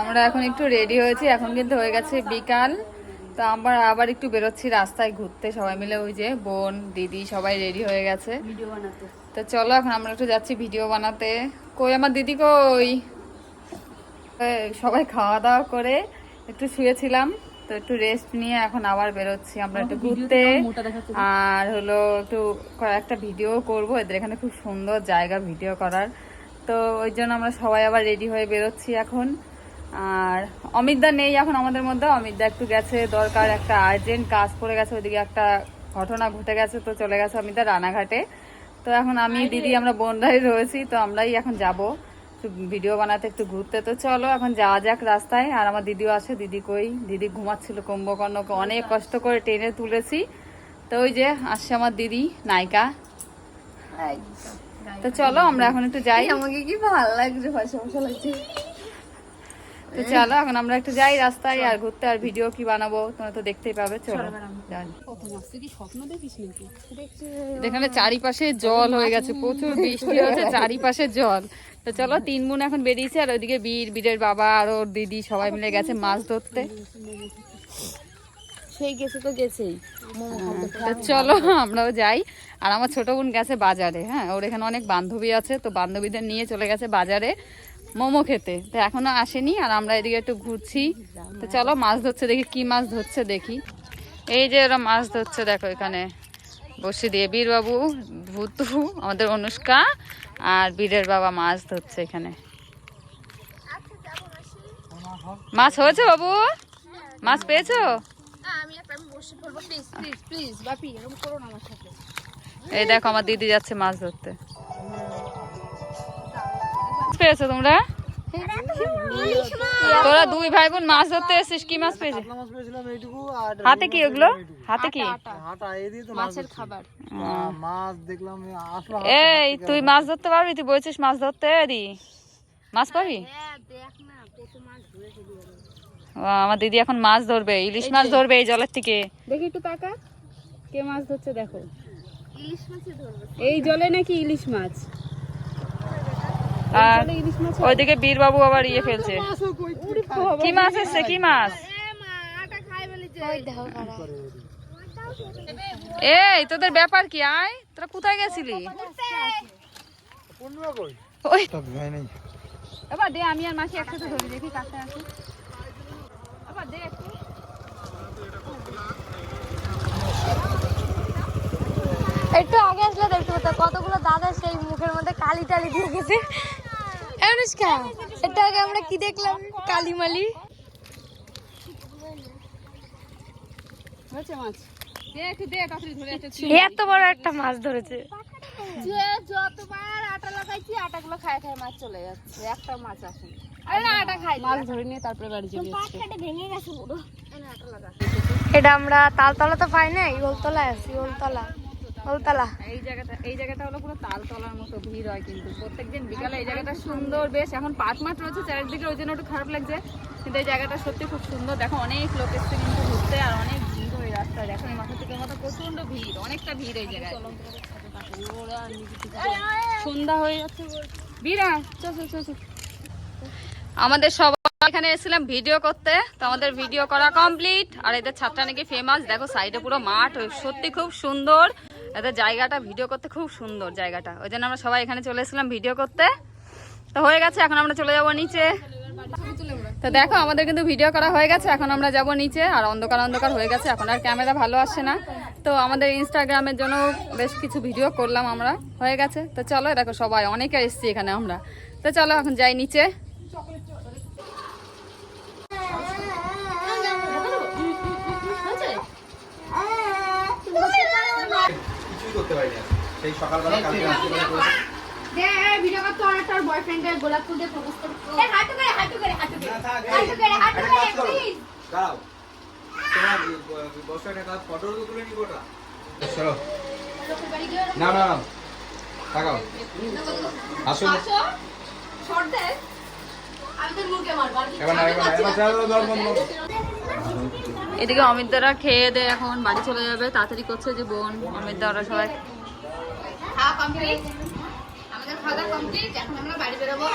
আমরা এখন একটু রেডি হয়েছি এখন কিন্তু হয়ে গেছে বিকাল। তো আমরা আবার একটু বেরোচ্ছি রাস্তায় ঘুরতে সবাই মিলে ওই যে বোন দিদি সবাই রেডি হয়ে গেছে। তো চলো এখন আমরা একটু যাচ্ছি ভিডিও বানাতে। কই আমার দিদি কই? সবাই খাওয়া দাওয়া করে একটু শুয়েছিলাম তো একটু রেস্ট নিয়ে এখন আবার বেরোচ্ছি। আমরা একটু ঘুরতে আর হলো একটু কয়েকটা ভিডিও করব। এদের এখানে খুব সুন্দর জায়গা ভিডিও করার। তো ওই জন্য আমরা সবাই আবার রেডি হয়ে বেরোচ্ছি এখন। আর অমিতদা নেই এখন আমাদের মধ্যে। অমিতদা একটু গেছে দরকার একটা আর্জেন্ট কাজ পড়ে গেছে ওইদিকে একটা ঘটনা ঘটে গেছে তো চলে গেছে অমিতদা রানাঘাটে। তো এখন আমি দিদি আমরা বোনরাই রয়েছি তো আমরাই এখন যাব। ভিডিও বানাতে একটু ঘুরতে। তো চলো এখন যাওয়া যাক রাস্তায়। আর আমার দিদিও আছে দিদি কই? দিদি ঘুমাচ্ছিল কুম্ভকর্ণকে। অনেক কষ্ট করে টেনে তুলেছি। তো ওই যে আসছে আমার দিদি নায়িকা। তো চলো আমরা এখন একটু যাই। আমাকে কি ভালো লাগছে ভাষা ভাষা লাগছে। তো চলো এখন আমরা একটু যাই রাস্তায় আর ঘুরতে আর ভিডিও কি বানাবো তোমরা তো দেখতেই পাবে চলো। এখানে চারিপাশে জল হয়ে গেছে প্রচুর বৃষ্টি হচ্ছে চারিপাশে জল। তো চলো তিন বোন এখন বেরিয়েছে আর ওইদিকে বীর বীরের বাবা আর ওর দিদি সবাই মিলে গেছে মাছ ধরতে। সেই গেছে তো গেছেই। তো চলো আমরাও যাই। আর আমার ছোট বোন গেছে বাজারে হ্যাঁ ওর এখানে অনেক বান্ধবী আছে তো বান্ধবীদের নিয়ে চলে গেছে বাজারে। মোমো খেতে। তো এখনও আসেনি আর আমরা এদিকে একটু ঘুরছি। তো চলো মাছ ধরছে দেখি কি মাছ ধরছে দেখি। এই যে ওরা মাছ ধরছে দেখো এখানে। বসে দিয়ে বীরবাবু ভুতু আমাদের অনুষ্কা আর বীরের বাবা মাছ ধরছে এখানে। মাছ হয়েছে বাবু? মাছ পেয়েছ? এই দেখো আমার দিদি যাচ্ছে মাছ ধরতে। পেয়েছ তোমরা? তোরা দুই ভাই বোন মাছ ধরতে এসেছিস কি মাছ পেয়েছিস? কাতলা মাছ পেয়েছিলাম এইটুকু আর হাতে কি ওগুলো? হাতে কি? এই দিয়ে তো মাছ মাছের খাবার। মাছ দেখলাম এই তুই মাছ ধরতে পারবি? তুই বলছিস মাছ ধরতে দি মাছ পাবি? হ্যাঁ দেখ না কত মাছ ধরে চলে গেল ও, আমার দিদি এখন মাছ ধরবে ইলিশ মাছ ধরবে এই জলের থেকে। দেখি একটু টাকা কে মাছ ধরছে দেখো। ইলিশ মাছই ধরবে এই জলে নাকি ইলিশ মাছ? আর ওইদিকে বীরবাবু আবার ইয়ে ফেলছে। কি মাছ এসছে কি মাছ? এই তোদের ব্যাপার কি? আয় তোরা কোথায় গেছিলি? ওই এবার দে আমি আর মাসি একসাথে ধরি দেখি কাছে আসি এবার দে একটু। একটু আগে আসলে দেখতে পেতো কতগুলো দাদা সেই মুখের মধ্যে কালি টালি দিয়ে গেছে। অনুষ্কা একটু আগে আমরা কি দেখলাম? কালি মালি হয়েছে মাছ? দে একটু দে তাড়াতাড়ি ধরে একটা এত বড় একটা মাছ ধরেছে। যে যতবার আটা লাগাইছি আটাগুলো খায় খায় মাছ চলে যাচ্ছে। একটা মাছ আসেনি। আরে না আটা খাই মাছ ধরে তারপরে বাড়ি ভেঙে গেছে এটা আমরা তালতলা তো পাই না ওলতলা আছি ওলতলা এই জায়গাটা এই জায়গাটা হলো পুরো তালতলার মতো ভিড় হয় কিন্তু। প্রত্যেকদিন বিকালে এই জায়গাটা সুন্দর। বেশ, এখন মাঠ রয়েছে ওই জন্য একটু খারাপ লাগছে। কিন্তু এই জায়গাটা সত্যি খুব সুন্দর। দেখো, অনেক লোক কিন্তু ঘুরতে আর অনেক ভিড় রাস্তায়। দেখো, এই থেকে ভিড়, অনেকটা ভিড় সন্ধ্যা হয়ে যাচ্ছে চল। আমাদের সবাই এখানে এসেছিলাম ভিডিও করতে। তো আমাদের ভিডিও করা কমপ্লিট। আর এদের ছাত্রা নাকি ফেমাস দেখো সাইডে পুরো মাঠ, সত্যি খুব সুন্দর। এদের জায়গাটা ভিডিও করতে খুব সুন্দর জায়গাটা। ওই জন্য আমরা সবাই এখানে চলে এসেছিলাম ভিডিও করতে। তো হয়ে গেছে, এখন আমরা চলে যাব নিচে। তো দেখো, আমাদের কিন্তু ভিডিও করা হয়ে গেছে, এখন আমরা যাব নিচে। আর অন্ধকার অন্ধকার হয়ে গেছে, এখন আর ক্যামেরা ভালো আসছে না। তো আমাদের ইনস্টাগ্রামের জন্য বেশ কিছু ভিডিও করলাম আমরা, হয়ে গেছে। তো চলো, দেখো সবাই, অনেকে এসছি এখানে আমরা। তো চলো, এখন যাই নিচে কিছুই করতে পারিনি আজকে। সেই সকালবেলা কালকে রাত্রিবেলা করেছি। ভিডিও করতে অনেক তোর বয়ফ্রেন্ডের গোলাপ ফুল দিয়ে প্রপোজ করে এ হাঁটু করে হাঁটু করে হাঁটু করে না, থাক, এই, হাঁটু করে হাঁটু একটা করে কাজ করো। প্লিজ দাঁড়াও। তোমার এই ব- বসো একটা কাজ, photo তো তুলে নিবো ওটা। না, না, না। তাকাও। আসো। শর্ট দে আমি তোর মুখে মারবো আর কি এদিকে অমিত দ্বারা খেয়ে দে এখন বাড়ি চলে যাবে। তাড়াতাড়ি করছে যে বোন অমিত দ্বারা সবাই। খাওয়া কমপ্লিট আমাদের খাওয়া দাওয়া কমপ্লিট এখন আমরা বাড়ি বেরোবো।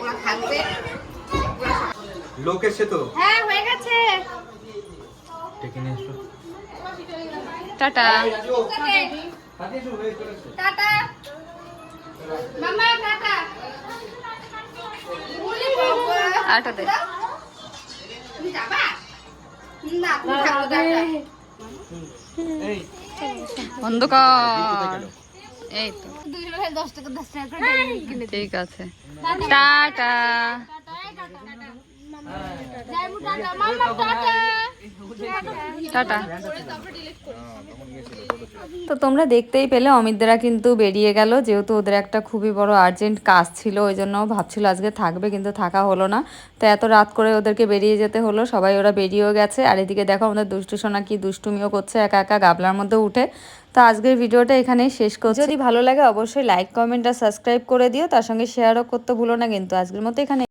ওরা থাকবে। লোক এসছে তো? হ্যাঁ হয়ে গেছে। ডেকে নিয়ে এসো। টাটা। হাতে এসো চলে এসো। টাটা। মামা টাটা। উলি দে। তুমি যাবা? অন্ধকার। এই তো। ঠিক আছে। টাটা। টাটা। তো তোমরা দেখতেই পেলে অমিতরা কিন্তু বেরিয়ে গেল। যেহেতু ওদের একটা খুবই বড় আর্জেন্ট কাজ ছিল, ওই জন্য ভাবছিল আজকে থাকবে, কিন্তু থাকা হলো না। তো এত রাত করে ওদেরকে বেরিয়ে যেতে হলো, সবাই ওরা বেরিয়েও গেছে। আর এদিকে দেখো আমাদের দুষ্টু সোনা কি দুষ্টুমিও করছে, একা একা গাবলার মধ্যে উঠে। তো আজকের ভিডিওটা এখানেই শেষ করছি। যদি ভালো লাগে, অবশ্যই লাইক কমেন্ট আর সাবস্ক্রাইব করে দিও। তার সঙ্গে শেয়ারও করতে ভুলো না, কিন্তু আজকের মতো এখানে